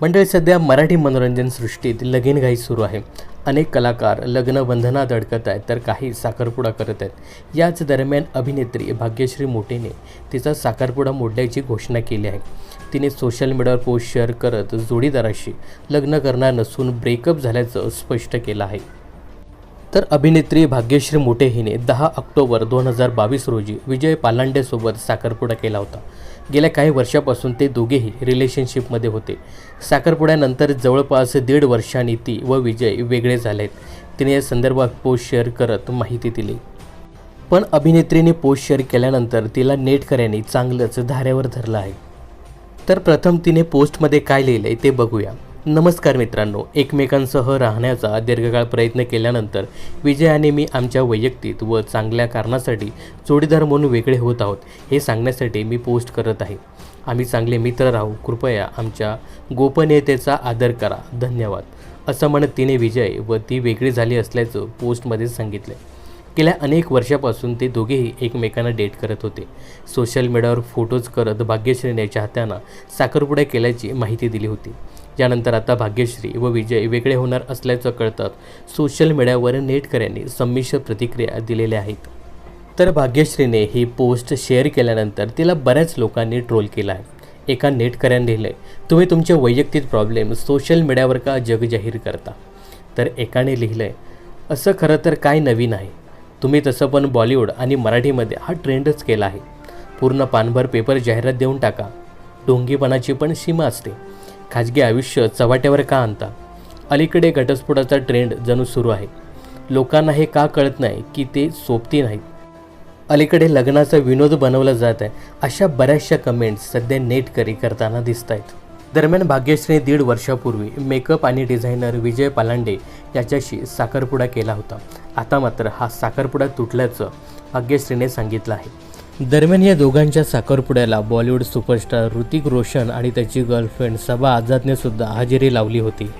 मंडळी सध्या मराठी मनोरंजन सृष्टीत लगीनघाई सुरू आहे. अनेक कलाकार लग्न बंधनात अडकत आहेत तर काही साखरपुडा करत आहेत. याच दरम्यान अभिनेत्री भाग्यश्री मोटेने तिचा साखरपुडा मोडल्याची घोषणा केली आहे. तिने सोशल मीडियावर पोस्ट शेअर करत जोडीदाराशी लग्न करणार नसून ब्रेकअप झाल्याचं स्पष्ट केलं आहे. तर अभिनेत्री भाग्यश्री मोटे हिने दहा ऑक्टोबर दोन हजार बावीस रोजी विजय पालांडेसोबत साखरपुडा केला होता. गेल्या काही वर्षापासून ते दोघेही रिलेशनशिपमध्ये होते. साखरपुड्यानंतर जवळपास दीड वर्षांनी ती व विजय वेगळे झालेत. तिने या संदर्भात पोस्ट शेअर करत माहिती दिली. पण अभिनेत्रीने पोस्ट शेअर केल्यानंतर तिला नेटकऱ्यांनी चांगलंच धाऱ्यावर धरलं आहे. तर प्रथम तिने पोस्टमध्ये काय लिहिलं आहे ते बघूया. नमस्कार मित्रांनो एकमेकांसह राहण्याचा दीर्घकाळ प्रयत्न केल्यानंतर विजय आणि मी आमच्या वैयक्तिक व चांगल्या कारणासाठी जोडीदार म्हणून वेगळे होत आहोत हे सांगण्यासाठी मी पोस्ट करत आहे. आम्ही चांगले मित्र राहू कृपया आमच्या गोपनीयतेचा आदर करा. धन्यवाद. असं म्हणत तिने विजय व ती वेगळी झाली असल्याचं पोस्टमध्ये सांगितलं. गेल्या अनेक वर्षापासून ते दोघेही एकमेकांना डेट करत होते. सोशल मीडियावर फोटोज करत भाग्यश्रीने चाहत्यांना साखरपुडा केल्याची माहिती दिली होती. यानंतर आता भाग्यश्री व विजय वेगळे होणार असल्याचं कळतात सोशल मीडियावर नेटकऱ्यांनी संमिश्र प्रतिक्रिया दिलेल्या आहेत. तर भाग्यश्रीने ही पोस्ट शेअर केल्यानंतर तिला बऱ्याच लोकांनी ट्रोल केला आहे. एका नेटकऱ्याने लिहिलं आहे तुम्ही तुमचे वैयक्तिक प्रॉब्लेम सोशल मीडियावर का जग जाहीर करता? तर एकाने लिहिलं आहे असं खरं तर काय नवीन आहे? तुम्ही तसं पण बॉलिवूड आणि मराठीमध्ये हा ट्रेंडच केला आहे. पूर्ण पानभर पेपर जाहिरात देऊन टाका. ढोंगीपणाची पण सीमा असते. खाजगी आयुष्य चव्हाट्यावर का आणता? अलीकडे घटस्फोटाचा ट्रेंड जणू सुरू आहे. लोकांना हे का कळत नाही की ते सोबती नाहीत? अलीकडे लग्नाचा विनोद बनवला जात आहे. अशा बऱ्याचशा कमेंट्स सध्या नेटकरी करताना दिसत आहेत दरम्यान भाग्यश्रीने दीड वर्षापूर्वी मेकअप आणि डिझायनर विजय पालांडे त्याच्याशी साखरपुडा केला होता. आता मात्र हा साखरपुडा तुटल्याचं भाग्यश्रीने सांगितलं आहे. दरम्यान या दोघांच्या साखरपुड्याला बॉलिवूड सुपरस्टार ऋतिक रोशन आणि त्याची गर्लफ्रेंड सबा आझादने सुद्धा हजेरी लावली होती.